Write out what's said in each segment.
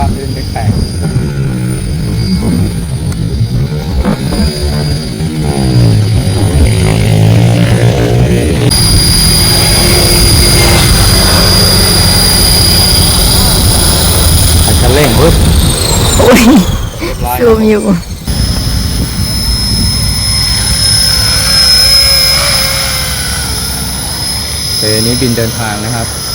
ก็ลื่นแปลกๆคันคันเร่งปึ๊บโอ้ยร้อยซูมอยู่เอนี้บินเดินทางนะครับ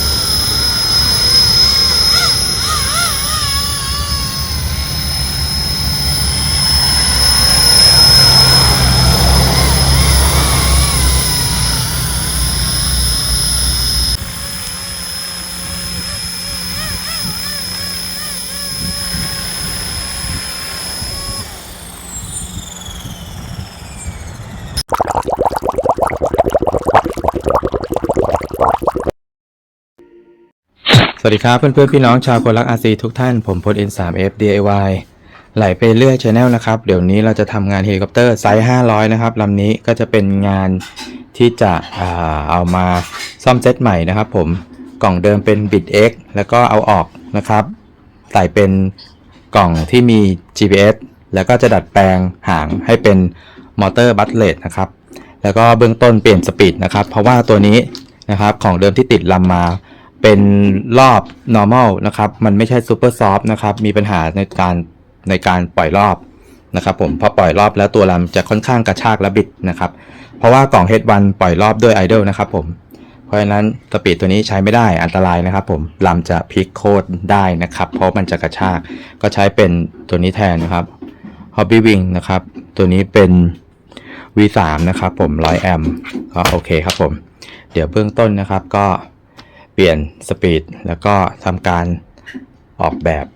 สวัสดีครับเพื่อนๆพี่น้องชาวคนรัก RC ทุกท่านผมพล N3F DIY ไหลไปเรื่อยชาแนลนะครับ เดี๋ยวนี้เราจะทำงานเฮลิคอปเตอร์ไซส์500 นะครับลำนี้ก็จะเป็นงานที่จะเอามาซ่อมเซตใหม่นะครับผมกล่องเดิมเป็น Bit X แล้วก็เอาออกนะครับใส่เป็นกล่องที่มี GPS แล้วก็จะดัดแปลงหางให้เป็นมอเตอร์บัตเลตนะครับแล้วก็เบื้องต้นเปลี่ยนสปีดนะครับเพราะว่าตัวนี้นะครับของเดิมที่ติดลำมา เป็นรอบ normal นะครับ มันไม่ใช่ super soft นะครับ มีปัญหาในการในการปล่อยรอบนะครับผมพอปล่อยรอบแล้วตัวลำจะค่อนข้างกระชากและบิดนะครับ เพราะว่ากล่อง H1 ปล่อยรอบด้วย idle นะครับผม เพราะฉะนั้นสปีดตัวนี้ใช้ไม่ได้อันตรายนะครับผมลำจะพลิกโคตรได้นะครับ เพราะมันจะกระชาก ก็ใช้เป็นตัวนี้แทนนะครับ Hobby Wing นะครับ ตัวนี้เป็น V3 นะครับผม100แอมป์ก็โอเคครับผม เดี๋ยวเบื้องต้นนะครับก็ เปลี่ยนสปีดแล้วก็ทำการออกแบบ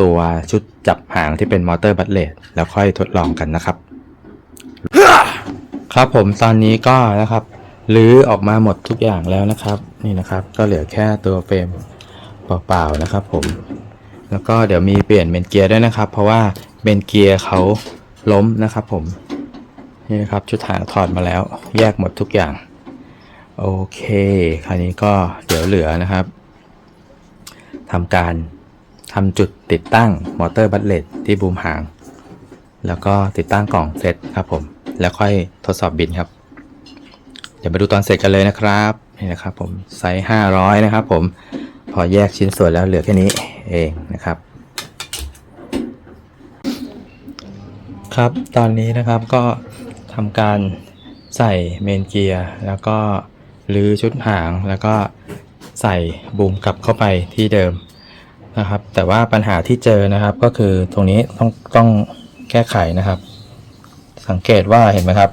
ตัวชุดจับหางที่เป็นมอเตอร์บัตเลตแล้วค่อยทดลองกันนะครับ ครับผมตอนนี้ก็นะครับรื้อออกมาหมดทุกอย่างแล้วนะครับ นี่นะครับ ก็เหลือแค่ตัวเฟรมเปล่าๆนะครับ ผม แล้วก็เดี๋ยวมีเปลี่ยนเมนเกียร์ด้วยนะครับ เพราะว่าเมนเกียร์เขาล้มนะครับ ผมนี่นะครับชุดหางถอดมาแล้ว แยกหมดทุกอย่าง โอเค คราวนี้ก็เดี๋ยวเหลือนะครับทำการทำจุดติดตั้งมอเตอร์บัตเลตที่บูมหาง แล้วก็ติดตั้งกล่องเซตครับผม แล้วค่อยทดสอบบินครับ เดี๋ยวมาดูตอนเสร็จกันเลยนะครับ นี่นะครับผมไซส์500 นะครับผม พอแยกชิ้นส่วนแล้วเหลือแค่นี้เองนะครับ ครับตอนนี้นะครับก็ทำการใส่เมนเกียร์แล้วก็ หรือชุดหางแล้วก็ใส่บูมกลับเข้าไปที่เดิมนะครับ แต่ว่าปัญหาที่เจอนะครับก็คือตรงนี้ต้องต้องแก้ไขนะครับ สังเกตว่าเห็นไหมครับ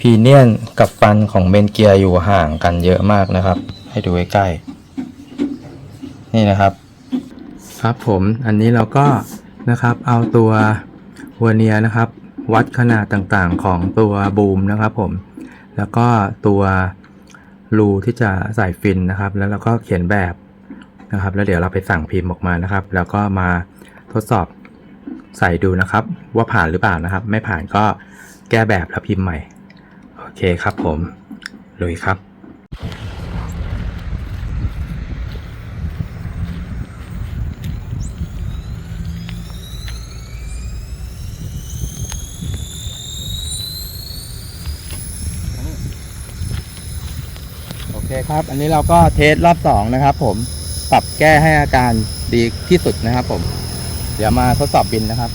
พีเนียนกับฟันของเมนเกียร์อยู่ห่างกันเยอะมากนะครับ ให้ดูใกล้ๆนี่นะครับ ครับผมอันนี้เราก็นะครับเอาตัววเนียนะครับ วัดขนาดต่างๆของตัวบูมนะครับผม แล้วก็ตัว รูที่จะใส่ฟินนะครับ แล้วเราก็เขียนแบบนะครับ แล้วเดี๋ยวเราไปสั่งพิมพ์ออกมานะครับ แล้วก็มาทดสอบใส่ดูนะครับ ว่าผ่านหรือเปล่านะครับ ไม่ผ่านก็แก้แบบแล้วพิมพ์ใหม่ โอเคครับผมลุยครับ โอเครับ อันนี้เราก็เทสรอบสองนะครับ ผมปรับแก้ให้อาการดีที่สุดนะครับ ผม เดี๋ยวมาทดสอบบินนะครับ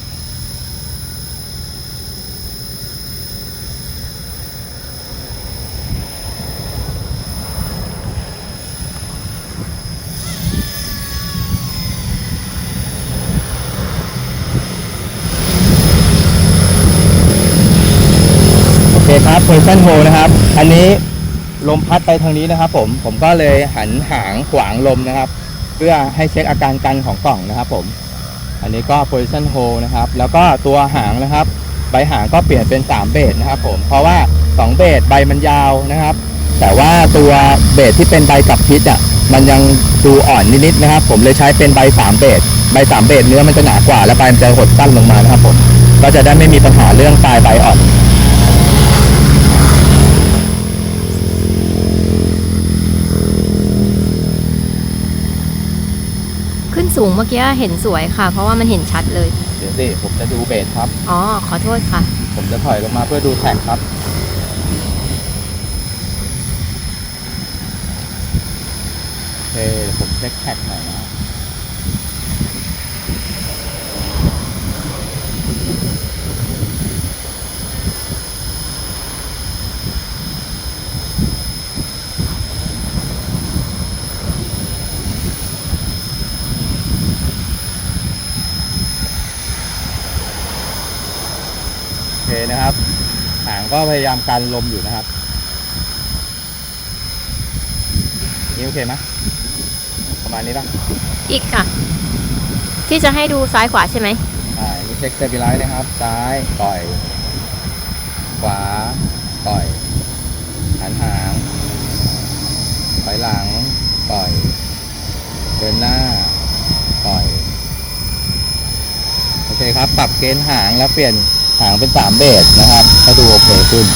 โอเคครับ position hold นะครับ อันนี้ ลมพัดไปทางนี้นะครับ ผมผมก็เลยหันหางขวางลมนะครับ เพื่อให้เช็คอาการกันของกล่องนะครับ ผม อันนี้ก็ position hold นะครับ แล้วก็ตัวหางนะครับ ใบหางก็เปลี่ยนเป็น 3 เบสนะครับ ผมเพราะว่า 2 เบสใบมันยาวนะครับ แต่ว่าตัวเบสที่เป็นใบกับพิษอะมันยังดูอ่อนนิดๆนะครับ ผมเลยใช้เป็นใบ 3 เบสใบ 3 เบสเนื้อมันจะหนากว่า และใบมันจะหดสั้นลงมานะครับ ผมก็จะได้ไม่มีปัญหาเรื่องปลายใบอ่อน สูงเมื่อกี้เห็นสวยค่ะ เพราะว่ามันเห็นชัดเลย เดี๋ยวสิผมจะดูเบสครับ อ๋อ ขอโทษค่ะ ผมจะถอยลงมาเพื่อดูแท็กครับ โอเคเดี๋ยวผมเช็คแท็กหน่อยนะครับโอเค นะครับหางก็พยายามกันลมอยู่นะครับนี่โอเคไหมประมาณนี้ป่ะอีกค่ะ ที่จะให้ดูซ้ายขวาใช่ไหมอ่าอันนี้เช็คสเตบิไลซ์นะครับ ซ้ายปล่อย ขวาปล่อยหันหางถอยหลังปล่อย เดินหน้าปล่อย โอเคครับ ปรับเกณฑ์หางแล้วเปลี่ยน หางเป็นสามเบสนะครับก็ดูโอเคขึ้น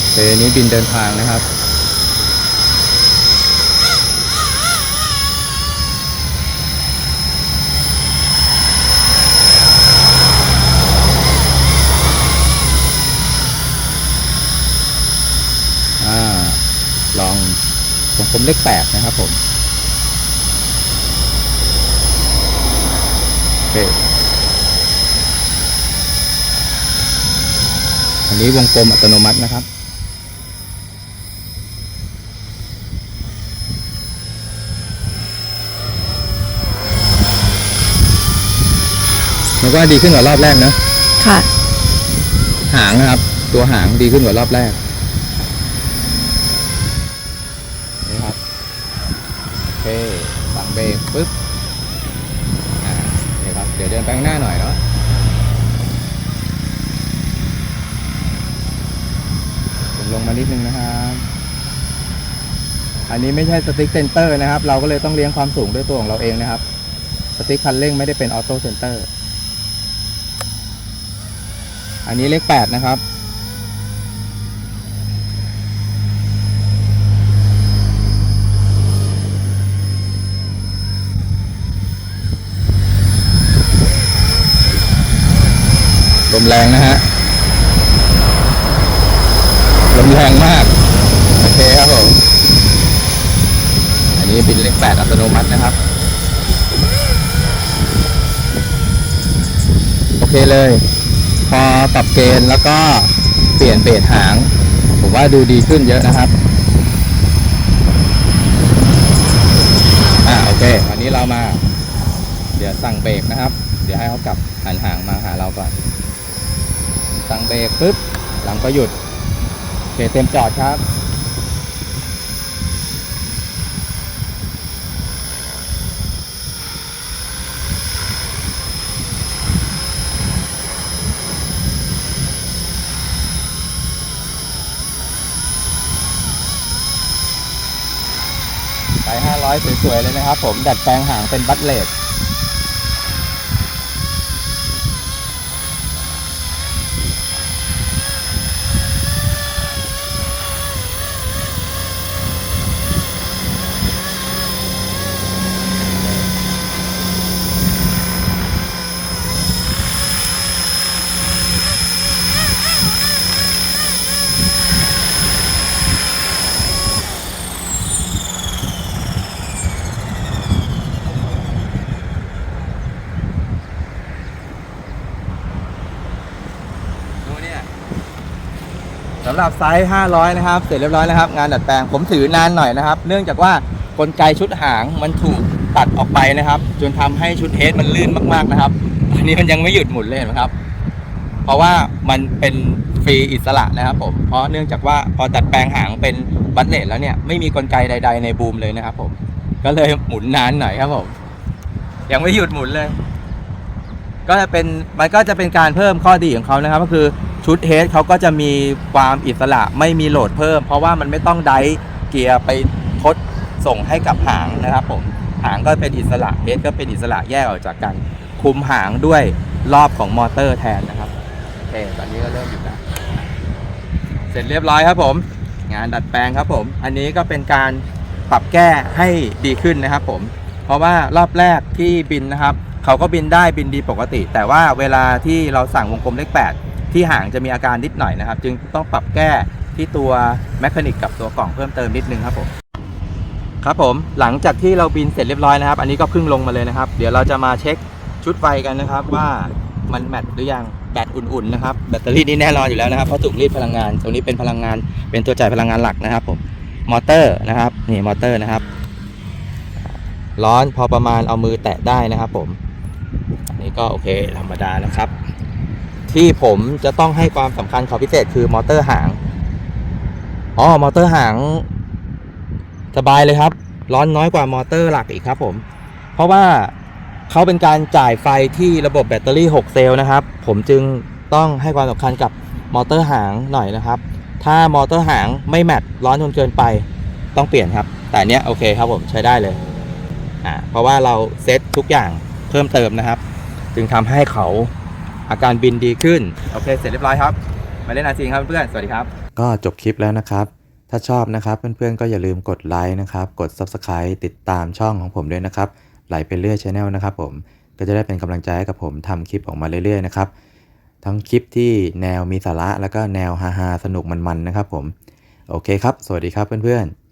โอเคอันนี้บินเดินทางนะครับ อ่า ลอง ผมผมเลขแปดนะครับผมโอเคอันนี้วงกลมอัตโนมัตินะครับมันก็ดีขึ้นกว่ารอบแรกนะ ค่ะ หางนะครับ ตัวหางดีขึ้นกว่ารอบแรก นี่ครับ โอเคสั่งเบ รกปึ๊บอ่านี่ครับเดี๋ยวเดินไปข้างหน้าหน่อยเนาะผมลงมานิดนึงนะครับอันนี้ไม่ใช่สติ๊กเซนเตอร์นะครับ เราก็เลยต้องเลี้ยงความสูงด้วยตัวของเราเองนะครับ สติ๊กคันเร่งไม่ได้เป็นออโต้เซนเตอร์ อันนี้เลขแปดนะครับ มแรงนะฮะลมแรงมาก โอเคครับผม อันนี้บินเลขแปดอัตโนมัตินะครับ โอเคเลย พอปรับเกณฑ์แล้วก็เปลี่ยนเบรหาง ผมว่าดูดีขึ้นเยอะนะครับ อ่าโอเค วันนี้เรามา เดี๋ยวสั่งเบรกนะครับ เดี๋ยวให้เขากลับหันหางมาหาเราก่อน สั่งเบรกปุ๊บหลังก็หยุดโอเคเต็มจอดครับไป500 สวยๆ เลยนะครับผม ดัดแปลงหางเป็นบัตเลส หรับไซส์ 500 นะครับ เสร็จเรียบร้อยนะครับ งานดัดแปลงผมถือนานหน่อยนะครับ เนื่องจากว่ากลไกชุดหางมันถูกตัดออกไปนะครับ จนทำให้ชุดเฮดมันลื่นมากๆนะครับอันนี้มันยังไม่หยุดหมุนเลยนไหมครับ เพราะว่ามันเป็นฟรีอิสระนะครับผม เพราะเนื่องจากว่าพอดัดแปลงหางเป็นบัตเลตแล้วเนี่ยไม่มีกลไกใด ๆ ในบูมเลยนะครับผม ก็เลยหมุนนานหน่อยครับผม ยังไม่หยุดหมุนเลย ก็จะเป็นมันก็จะเป็นการเพิ่มข้อดีของเขานะครับ ก็คือชุดเฮดเขาก็จะมีความอิสระไม่มีโหลดเพิ่ม เพราะว่ามันไม่ต้องไดเกียร์ไปทดส่งให้กับหางนะครับผมหางก็เป็นอิสระเฮดก็เป็นอิสระแยกออกจากกัน คุมหางด้วยรอบของมอเตอร์แทนนะครับโอเคตอนนี้ก็เริ่มอยู่แล้วเสร็จเรียบร้อยครับผม งานดัดแปลงครับผม อันนี้ก็เป็นการปรับแก้ให้ดีขึ้นนะครับผม เพราะว่ารอบแรกที่บินนะครับ เขาก็บินได้บินดีปกติ แต่ว่าเวลาที่เราสั่งวงกลมเลข 8 ที่หางจะมีอาการนิดหน่อยนะครับ จึงต้องปรับแก้ที่ตัวแมคานิกกับตัวกล่องเพิ่มเติมนิดนึงครับผมครับผมหลังจากที่เราบินเสร็จเรียบร้อยนะครับ อันนี้ก็เพิ่งลงมาเลยนะครับ เดี๋ยวเราจะมาเช็คชุดไฟกันนะครับว่ามันแมทหรือยังแบตอุ่นๆนะครับแบตเตอรี่นี่แน่นอนอยู่แล้วนะครับเพราะถูกรีดพลังงานตรงนี้เป็นพลังงานเป็นตัวจ่ายพลังงานหลักนะครับผมมอเตอร์นะครับนี่มอเตอร์นะครับ ร้อนพอประมาณเอามือแตะได้นะครับผม ก็โอเคธรรมดานะครับ ที่ผมจะต้องให้ความสำคัญขอพิเศษคือมอเตอร์หางอ๋อมอเตอร์หางสบายเลยครับ ร้อนน้อยกว่ามอเตอร์หลักอีกครับผม เพราะว่าเขาเป็นการจ่ายไฟที่ระบบแบตเตอรี่ 6 เซลล์นะครับ ผมจึงต้องให้ความสำคัญกับมอเตอร์หางหน่อยนะครับ ถ้ามอเตอร์หางไม่แมทร้อนจนเกินไปต้องเปลี่ยนครับ แต่เนี้ยโอเคครับผมใช้ได้เลยอ่าเพราะว่าเราเซตทุกอย่างเพิ่มเติมนะครับ จึงทำให้เขาอาการบินดีขึ้น โอเค เสร็จเรียบร้อยครับ มาเล่นอาซีครับเพื่อนๆสวัสดีครับ ก็จบคลิปแล้วนะครับ ถ้าชอบนะครับเพื่อนๆก็อย่าลืมกดไลค์นะครับ กด Subscribe ติดตามช่องของผมด้วยนะครับ ไหลไปเรื่อยช anel นะครับผม ก็จะได้เป็นกำลังใจให้กับผมทำคลิปออกมาเรื่อยๆนะครับ ทั้งคลิปที่แนวมีสาระแล้วก็แนวฮาๆสนุกมันๆนะครับผม โอเคครับ สวัสดีครับเพื่อนๆ